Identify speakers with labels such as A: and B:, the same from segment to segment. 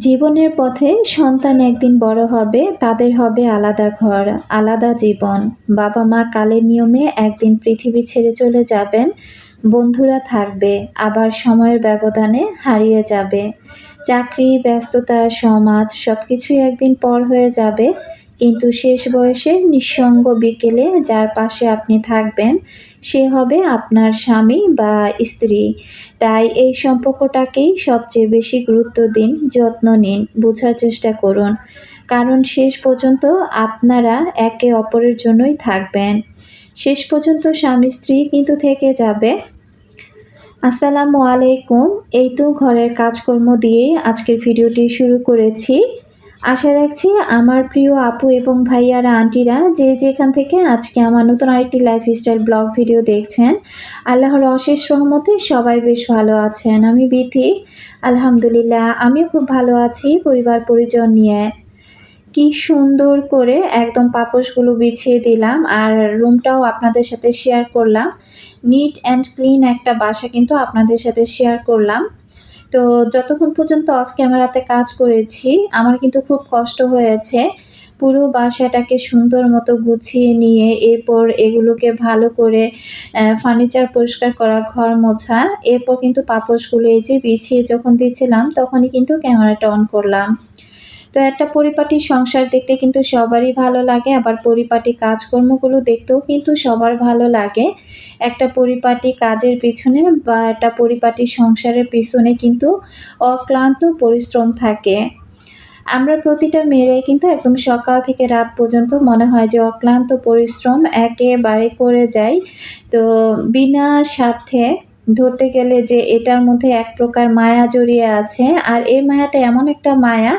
A: জীবনের পথে সন্তান একদিন বড় হবে, তাদের হবে আলাদা ঘর, আলাদা জীবন। বাবা মা কালের নিয়মে একদিন পৃথিবী ছেড়ে চলে যাবেন, বন্ধুরা থাকবে, আবার সময়ের ব্যবধানে হারিয়ে যাবে। চাকরি, ব্যস্ততা, সমাজ সব কিছুই একদিন পর হয়ে যাবে, কিন্তু শেষ বয়সে নিঃসঙ্গ বিকেলে যার পাশে আপনি থাকবেন সে হবে আপনার স্বামী বা স্ত্রী। তাই এই সম্পর্কটাকেই সবচেয়ে বেশি গুরুত্ব দিন, যত্ন নিন, বোঝার চেষ্টা করুন। কারণ শেষ পর্যন্ত আপনারা একে অপরের জন্যই থাকবেন। শেষ পর্যন্ত স্বামী স্ত্রী কিন্তু থেকে যাবে। আসসালামু আলাইকুম। এই তো ঘরের কাজকর্ম দিয়েই আজকের ভিডিওটি শুরু করেছি। আশা রাখছি আমার প্রিয় আপু এবং ভাইয়ারা, আন্টিরা যে যেখান থেকে আজকে আমার নতুন আরেকটি লাইফস্টাইল ব্লগ ভিডিও দেখছেন, আল্লাহর অশেষ সহমতে সবাই বেশ ভালো আছেন। আমি বিথি আলহামদুলিল্লাহ, আমিও খুব ভালো আছি পরিবার পরিজন নিয়ে। কি সুন্দর করে একদম পাপোশগুলো বিছিয়ে দিলাম আর রুমটাও আপনাদের সাথে শেয়ার করলাম। নিট অ্যান্ড ক্লিন একটা বাসা কিন্তু আপনাদের সাথে শেয়ার করলাম। তো যতক্ষণ পর্যন্ত অফ ক্যামেরাতে কাজ করেছি, আমার কিন্তু খুব কষ্ট হয়েছে। পুরো বাসাটাকে সুন্দর মতো গুছিয়ে নিয়ে, এরপর এগুলোকে ভালো করে ফার্নিচার পরিষ্কার করা, ঘর মোছা, এরপর কিন্তু পাপোশগুলো এই যে বিছিয়ে যখন দিয়েছিলাম, তখনই কিন্তু ক্যামেরাটা অন করলাম। তো একটা পরিপাটি সংসার দেখতে কিন্তু সবারই ভালো লাগে, আবার পরিপাটি কাজকর্মগুলো দেখতেও কিন্তু সবার ভালো লাগে। একটা পরিপাটি কাজের পিছনে বা একটা পরিপাটি সংসারের পিছনে কিন্তু অক্লান্ত পরিশ্রম থাকে। আমরা প্রতিটা মেয়েরাই কিন্তু একদম সকাল থেকে রাত পর্যন্ত মনে হয় যে অক্লান্ত পরিশ্রম একেবারে করে যাই। তো বিনা স্বার্থে ধরতে গেলে যে এটার মধ্যে এক প্রকার মায়া জড়িয়ে আছে। আর এই মায়াটা এমন একটা মায়া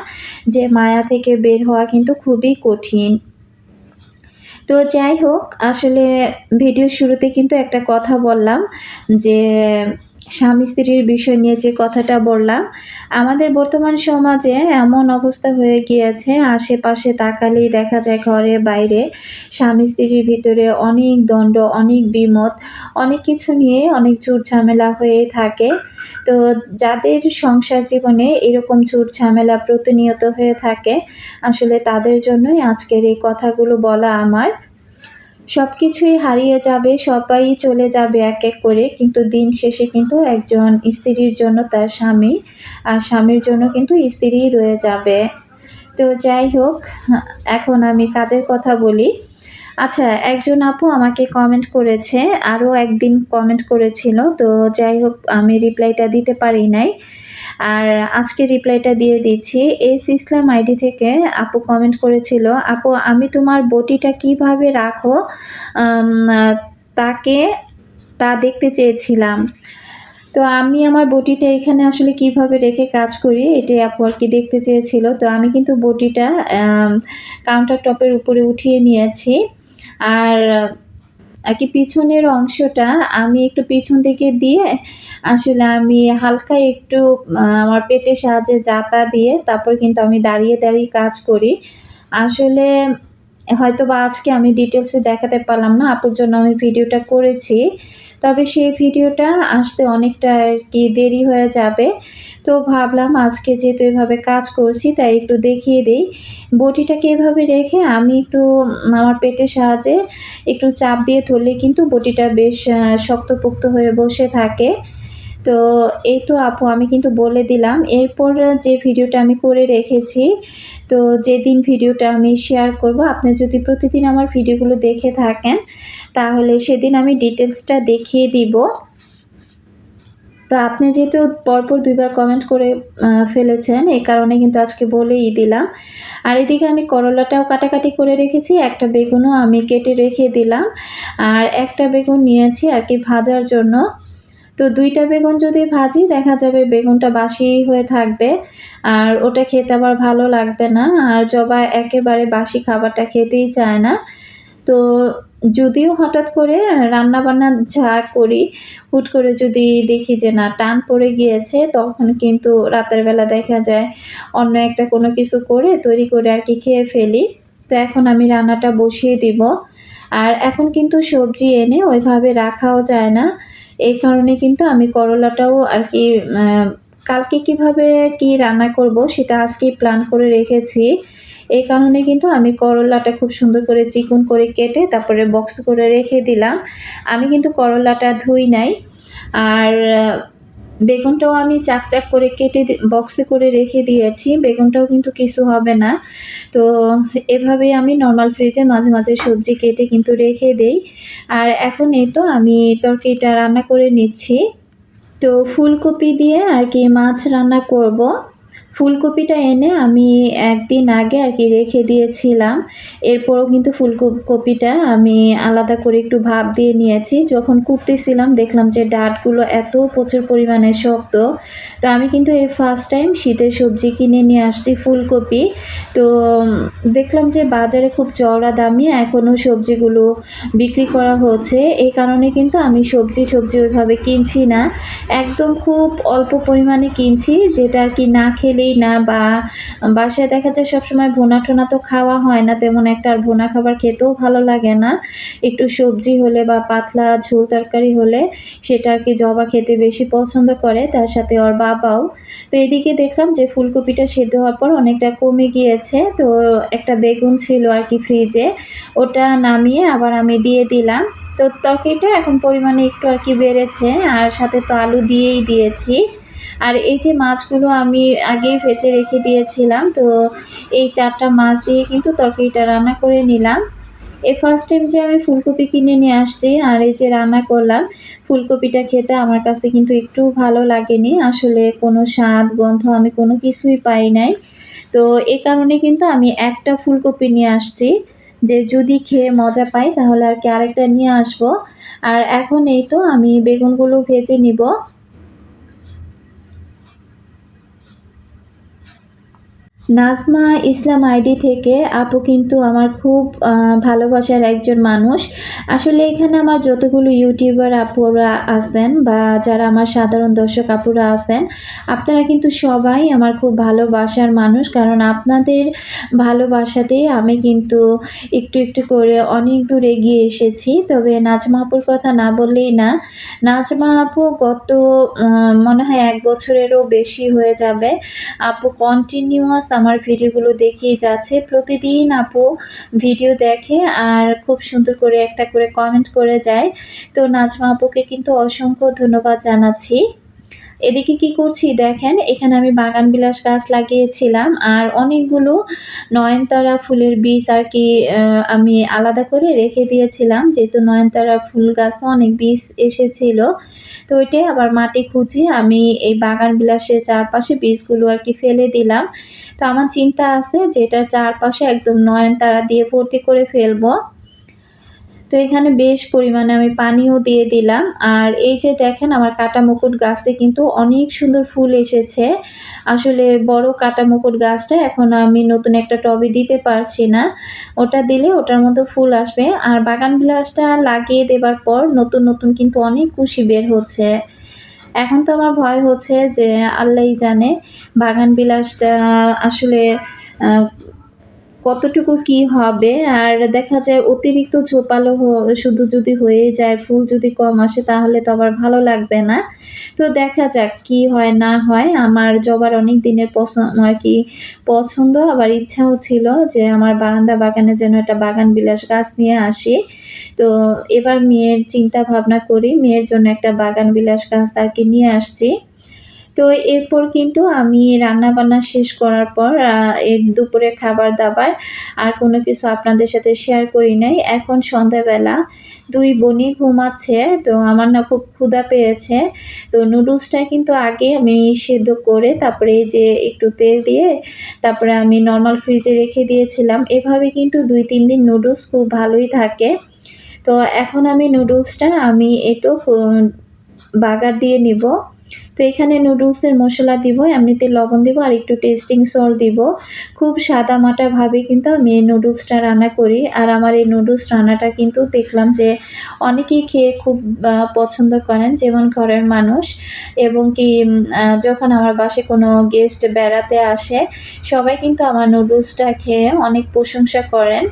A: যে মায়া থেকে বের হওয়া কিন্তু খুবই কঠিন। তো যাই হোক, আসলে ভিডিও শুরুতে কিন্তু একটা কথা বললাম যে স্বামী স্ত্রীর বিষয় নিয়ে যে কথাটা বললাম, আমাদের বর্তমান সমাজে এমন অবস্থা হয়ে গিয়েছে, আশেপাশে তাকালেই দেখা যায় ঘরে বাইরে স্বামী স্ত্রীর ভিতরে অনেক দণ্ড, অনেক বিমত অনেক কিছু নিয়ে অনেক ঝুট ঝামেলা হয়ে থাকে। তো যাদের সংসার জীবনে এরকম ঝুট ঝামেলা প্রতিনিয়ত হয়ে থাকে, আসলে তাদের জন্যই আজকের এই কথাগুলো বলা আমার সব কিছুই হারিয়ে যাবে, সবাই চলে যাবে এক এক করে, কিন্তু দিন শেষে কিন্তু একজন স্ত্রীর জন্য তার স্বামী, আর স্বামীর জন্য কিন্তু স্ত্রীই রয়ে যাবে। তো যাই হোক, এখন আমি কাজের কথা বলি। আচ্ছা একজন আপু আমাকে কমেন্ট করেছে, আরও একদিন কমেন্ট করেছিল, তো যাই হোক, আমি রিপ্লাইটা দিতে পারি নাই। আর আজকে রিপ্লাইটা দিয়ে দিচ্ছি। এস ইসলাম আইডি থেকে আপু কমেন্ট করেছিল, আপু, আমি তোমার বটিটা কীভাবে রাখো? তাকে, তা দেখতে চেয়েছিলাম। তো আমি আমার বটিটা এখানে আসলে কীভাবে রেখে কাজ করি, এটাই আপু আর কি দেখতে চেয়েছিল। তো আমি কিন্তু বটিটা কাউন্টার টপের উপরে উঠিয়ে নিয়েছি। আর আর কি পিছনের অংশটা আমি একটু পিছন দিকে দিয়ে আসলে আমি হালকা একটু আমার পেটের সাহায্যে যাতা দিয়ে তারপর কিন্তু আমি দাঁড়িয়ে দাঁড়িয়ে কাজ করি। আসলে হয়তো বা আজকে আমি ডিটেলসে দেখাতে পারলাম না, আপুর জন্য আমি ভিডিওটা করেছি। তবে সেই ভিডিওটা আসতে অনেকটা আর কি দেরি হয়ে যাবে। তো ভাবলাম আজকে যেহেতু এভাবে কাজ করছি, তাই একটু দেখিয়ে দিই। বটিটাকে এভাবে রেখে আমি একটু আমার পেটের সাহায্যে একটু চাপ দিয়ে ধরলে কিন্তু বটিটা বেশ শক্তপোক্ত হয়ে বসে থাকে। তো এই তো আপু, আমি কিন্তু বলে দিলাম। এরপর যে ভিডিওটা আমি করে রেখেছি, তো যেদিন ভিডিওটা আমি শেয়ার করব, আপনি যদি প্রতিদিন আমার ভিডিওগুলো দেখে থাকেন, তাহলে সেদিন আমি ডিটেলসটা দেখিয়ে দিব। তো আপনি যেহেতু পরপর দুইবার কমেন্ট করে ফেলেছেন এই কারণে কিন্তু আজকে বলেই দিলাম। আর এদিকে আমি করলাটাও কাটাকাটি করে রেখেছি, একটা বেগুনও আমি কেটে রেখে দিলাম। আর একটা বেগুন নিয়েছি আর কি ভাজার জন্য। তো দুইটা বেগুন যদি ভাজি, দেখা যাবে বেগুনটা বাসি হয়ে থাকবে। আর ওটা খেতে আবার ভালো লাগবে না। আর জবা একেবারে বাসি খাবারটা খেতেই চায় না। তো যদিও হঠাৎ করে রান্না বান্না যা করি, হুট করে যদি দেখি যে না, টান পড়ে গিয়েছে, তখন কিন্তু রাতের বেলা দেখা যায় অন্য একটা কোনো কিছু করে তৈরি করে আর কি খেয়ে ফেলি। তো এখন আমি রান্নাটা বসিয়ে দিব। আর এখন কিন্তু সবজি এনে ওইভাবে রাখাও যায় না। এই কারণে কিন্তু আমি করলাটাও আর কি কালকে কীভাবে কি রান্না করব সেটা আজকে প্ল্যান করে রেখেছি। এই কারণে কিন্তু আমি করলাটা খুব সুন্দর করে চিকুন করে কেটে তারপরে বক্স করে রেখে দিলাম। আমি কিন্তু করলাটা ধুই নাই। আর বেগুনটাও আমি চাক, চাক করে কেটে বক্সে করে রেখে দিয়েছি। বেগুনটাও কিন্তু কিছু হবে না। তো এভাবে আমি নর্মাল ফ্রিজে মাঝে, মাঝে সবজি কেটে কিন্তু রেখে দেই। আর এখন এই তো আমি তরকারিটা রান্না করে নিচ্ছি। তো ফুলকপি দিয়ে আর কি মাছ রান্না করব। ফুলকপিটা এনে আমি একদিন আগে আর কি রেখে দিয়েছিলাম। এরপরও কিন্তু ফুলকপ কপিটা আমি আলাদা করে একটু ভাপ দিয়ে নিয়েছি। যখন কুটতেছিলাম, দেখলাম যে ডাঁটগুলো এত প্রচুর পরিমাণে শক্ত। তো আমি কিন্তু এই ফার্স্ট টাইম শীতের সবজি কিনে নিয়ে আসছি ফুলকপি। তো দেখলাম যে বাজারে খুব চওড়া দামে এখনও সবজিগুলো বিক্রি করা হচ্ছে। এই কারণে কিন্তু আমি সবজি টবজি ওইভাবে কিনছি না। একদম খুব অল্প পরিমাণে কিনছি, যেটা আর কি না খেলেই না বা বাসায় দেখা যায় সবসময় ভুনা-টুনা তো খাওয়া হয় না, তেমন একটা আর ভুনা খাবার খেতেও ভালো লাগে না। একটু সবজি হলে বা পাতলা ঝোল তরকারি হলে সেটা আর কি জবা খেতে বেশি পছন্দ করে, তার সাথে ওর বাবাও। তো এদিকে দেখলাম যে ফুলকপিটা সেদ্ধ হওয়ার পর অনেকটা কমে গিয়েছে। তো একটা বেগুন ছিল আর কি ফ্রিজে ওটা নামিয়ে আবার আমি দিয়ে দিলাম। তো তরকারিটা এখন পরিমাণে একটু আর কি বেড়েছে, আর সাথে তো আলু দিয়েই দিয়েছি। আর এই যে মাছগুলো আমি আগেই ভেজে রেখে দিয়েছিলাম, তো এই চারটা মাছ দিয়ে কিন্তু তরকারিটা রান্না করে নিলাম। এই ফার্স্ট টাইম যে আমি ফুলকপি কিনে নিয়ে আসছি আর এই যে রান্না করলাম, ফুলকপিটা খেতে আমার কাছে কিন্তু একটুও ভালো লাগেনি। আসলে কোনো স্বাদ, গন্ধ আমি কোনো কিছুই পাই নাই। তো এ কারণে কিন্তু আমি একটা ফুলকপি নিয়ে আসছি, যে যদি খেয়ে মজা পাই তাহলে আর কি আরেকটা নিয়ে আসব। আর এখন এই তো আমি বেগুনগুলো ভেজে নিব। নাজমা ইসলাম আইডি থেকে আপু কিন্তু আমার খুব ভালোবাসার একজন মানুষ। আসলে এখানে আমার যতগুলো ইউটিউবার আপুরা আছেন বা যারা আমার সাধারণ দর্শক আপুরা আছেন, আপনারা কিন্তু সবাই আমার খুব ভালোবাসার মানুষ। কারণ আপনাদের ভালোবাসাতেই আমি কিন্তু একটু একটু করে অনেক দূর এগিয়ে এসেছি। তবে নাজমা আপুর কথা না বললেই না, নাজমা আপু গত মনে হয় এক বছরেরও বেশি হয়ে যাবে। আপু কন্টিনিউয়াস আমার ভিডিওগুলো দেখেই যাচ্ছে। প্রতিদিন আপু ভিডিও দেখে আর খুব সুন্দর করে একটা করে কমেন্ট করে যায়। তো নাজমা আপুকে কিন্তু অসংখ্য ধন্যবাদ জানাচ্ছি। এদিকে কি করছি দেখেন, এখানে আমি বাগান বিলাস গাছ লাগিয়েছিলাম আর অনেকগুলো নয়নতারা ফুলের বীজ আর কি আমি আলাদা করে রেখে দিয়েছিলাম। যেহেতু নয়নতারা ফুল গাছ অনেক বীজ এসেছিল, তো ওইটাই আবার মাটি খুঁজে আমি এই বাগান বিলাসের চারপাশে বীজগুলো আর কি ফেলে দিলাম। তো আমার চিন্তা আছে যে এটার চারপাশে একদম নয়নতারা দিয়ে ভর্তি করে ফেলব। তো এখানে বেশ পরিমাণে আমি পানিও দিয়ে দিলাম। আর এই যে দেখেন, আমার কাটা মুকুট গাছে কিন্তু অনেক সুন্দর ফুল এসেছে। আসলে বড় কাটা মুকুট গাছটা এখন আমি নতুন একটা টবে দিতে পারছি না। ওটা দিলে ওটার মধ্যে ফুল আসবে। আর বাগান বিলাসটা লাগিয়ে দেবার পর নতুন নতুন কিন্তু অনেক কুশি বের হচ্ছে। এখন তো আমার ভয় হচ্ছে যে আল্লাহই জানে। বাগান বিলাসটা আসলে কতটুকু কি হবে? আর দেখা যায় অতিরিক্ত ঝোপালো শুধু যদি হয়ে যায়, ফুল যদি কম আসে তাহলে তো আবার ভালো লাগবে না। তো দেখা যাক কি হয়, না হয়। আমার জবার অনেক দিনের পছন্দ আর কি পছন্দ। আবার ইচ্ছাও ছিল যে আমার বারান্দা বাগানে যেন একটা বাগান বিলাস গাছ নিয়ে আসি। তো এবার মেয়ের চিন্তা ভাবনা করি, মেয়ের জন্য একটা বাগান বিলাস গাছ আর কি নিয়ে আসছি। তো এরপর কিন্তু আমি রান্না বান্না শেষ করার পর এর দুপুরে খাবার দাবার আর কোনো কিছু আপনাদের সাথে শেয়ার করি নাই। এখন সন্ধ্যাবেলা দুই বোনই ঘুমাচ্ছে, তো আমার না খুব ক্ষুধা পেয়েছে। তো নুডলসটা কিন্তু আগে আমি সেদ্ধ করে তারপরে যে একটু তেল দিয়ে তারপরে আমি নর্মাল ফ্রিজে রেখে দিয়েছিলাম। এভাবে কিন্তু দুই তিন দিন নুডলস খুব ভালোই থাকে। তো এখন আমি নুডলসটা আমি একটু বাগার দিয়ে নিব। তো এখানে নুডলসের মশলা দিব, এমনিতে লবণ দিব আর একটু টেস্টিং সল্ট দিব। খুব সাদা মাটাভাবে কিন্তু আমি এই নুডলসটা রান্না করি আর আমার এই নুডলস রান্নাটা কিন্তু দেখলাম যে অনেকেই খেয়ে খুব পছন্দ করেন যেমন ঘরের মানুষ এবং কি যখন আমার বাসে কোনো গেস্ট বেড়াতে আসে, সবাই কিন্তু আমার নুডলসটা খেয়ে অনেক প্রশংসা করেন।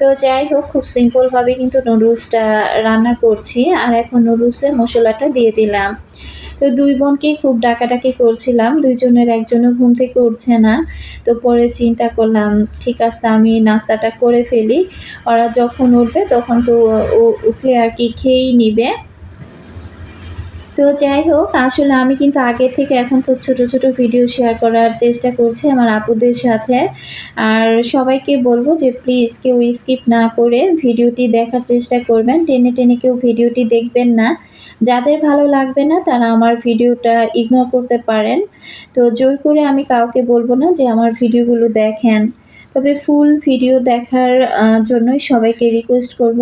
A: তো যাই হোক, খুব সিম্পলভাবে কিন্তু নুডলসটা রান্না করছি আর এখন নুডলসের মশলাটা দিয়ে দিলাম। তো দুই বোনকে খুব ডাকাডাকি করছিলাম, দুইজনের একজনও ঘুম থেকে উঠছে না। তো পরে চিন্তা করলাম, ঠিক আছে, আমি নাস্তাটা করে ফেলি। ওরা যখন উঠবে তখন তো উঠলে আর কি খেয়েই নিবে। তো যাই হোক, আসলে আমি কিন্তু আগের থেকে এখন খুব ছোট ছোট ভিডিও শেয়ার করার চেষ্টা করছি আমার আপুদের সাথে। আর সবাইকে বলব যে প্লিজ কেউ স্কিপ না করে ভিডিওটি দেখার চেষ্টা করবেন। টেনে টেনে কেউ ভিডিওটি দেখবেন না। যাদের ভালো লাগবে না, তারা আমার ভিডিওটা ইগনোর করতে পারেন। তো জোর করে আমি কাউকে বলব না যে আমার ভিডিওগুলো দেখেন। তবে ফুল ভিডিও দেখার জন্যই সবাইকে রিকোয়েস্ট করব।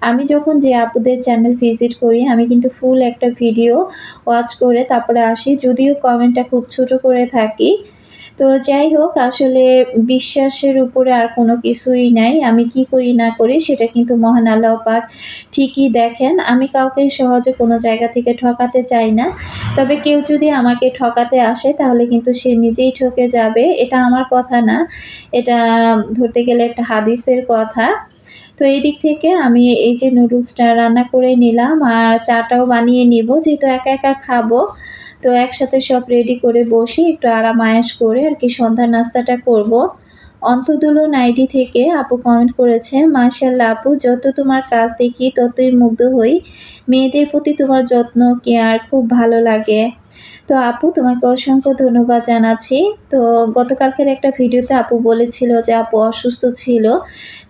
A: আমি যখন যে আপুদের চ্যানেল ভিজিট করি, আমি কিন্তু ফুল একটা ভিডিও ওয়াচ করে তারপরে আসি। যদিও কমেন্টটা খুব ছোট করে থাকি তো যাই হোক, আসলে বিশ্বাসের উপরে আর কোনো কিছুই নাই। আমি কি করি না করি সেটা কিন্তু মহান আল্লাহ পাক ঠিকই দেখেন। আমি কাউকে সহজে কোনো জায়গা থেকে ঠকাতে চাই না। তবে কেউ যদি আমাকে ঠকাতে আসে, তাহলে কিন্তু সে নিজেই ঠকে যাবে। এটা আমার কথা না। এটা ধরতে গেলে একটা হাদিসের কথা। তো এই দিক থেকে আমি এই যে নুডলসটা রান্না করে নিলাম আর চাটাও বানিয়ে নিব। যেহেতু একা একা খাব তো একসাথে সব রেডি করে বসি একটু আরাম আয়াস করে আর কি সন্ধ্যা নাস্তাটা করব। অন্তদুলো নাইডি থেকে আপু কমেন্ট করেছে মাশাল্লাহ আপু, যত তোমার কাজ দেখি ততই মুগ্ধ হই। মেয়েদের প্রতি তোমার যত্ন কেয়ার খুব ভালো লাগে। তো আপু, তোমাকে অসংখ্য ধন্যবাদ জানাচ্ছি। তো গতকালকের একটা ভিডিওতে আপু বলেছিল যে আপু অসুস্থ ছিল,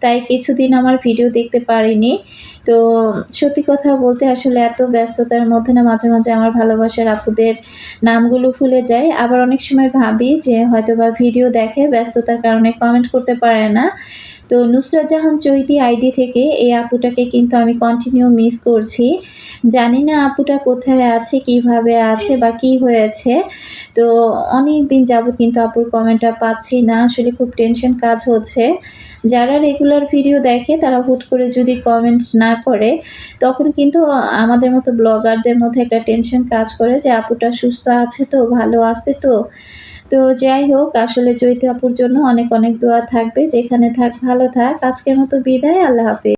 A: তাই কিছুদিন আমার ভিডিও দেখতে পারিনি। তো সত্যি কথা বলতে আসলে এত ব্যস্ততার মধ্যে না মাঝে মাঝে আমার ভালোবাসার আপুদের নামগুলো ভুলে যায় আবার অনেক সময় ভাবি যে হয়তো বা ভিডিও দেখে ব্যস্ততার কারণে কমেন্ট করতে পারে না। তো নুসরাত জাহান চৈতি আইডি থেকে এই আপুটাকে কিন্তু আমি কন্টিনিউ মিস করছি। জানি না আপুটা কোথায় আছে, কীভাবে আছে বা কি হয়েছে। তো অনেক দিন যাবত কিন্তু আপুর কমেন্টটা পাচ্ছি না, আসলে খুব টেনশন কাজ হচ্ছে। যারা রেগুলার ভিডিও দেখে, তারা হুট করে যদি কমেন্ট না করে, তখন কিন্তু আমাদের মতো ব্লগারদের মধ্যে একটা টেনশন কাজ করে যে আপুটা সুস্থ আছে তো, ভালো আছে তো। তো যাই হোক, আসলে চৈতি আপুর জন্য অনেক অনেক দোয়া থাকবে। যেখানে থাক, ভালো থাক। আজকের মতো বিদায়, আল্লাহ হাফেজ।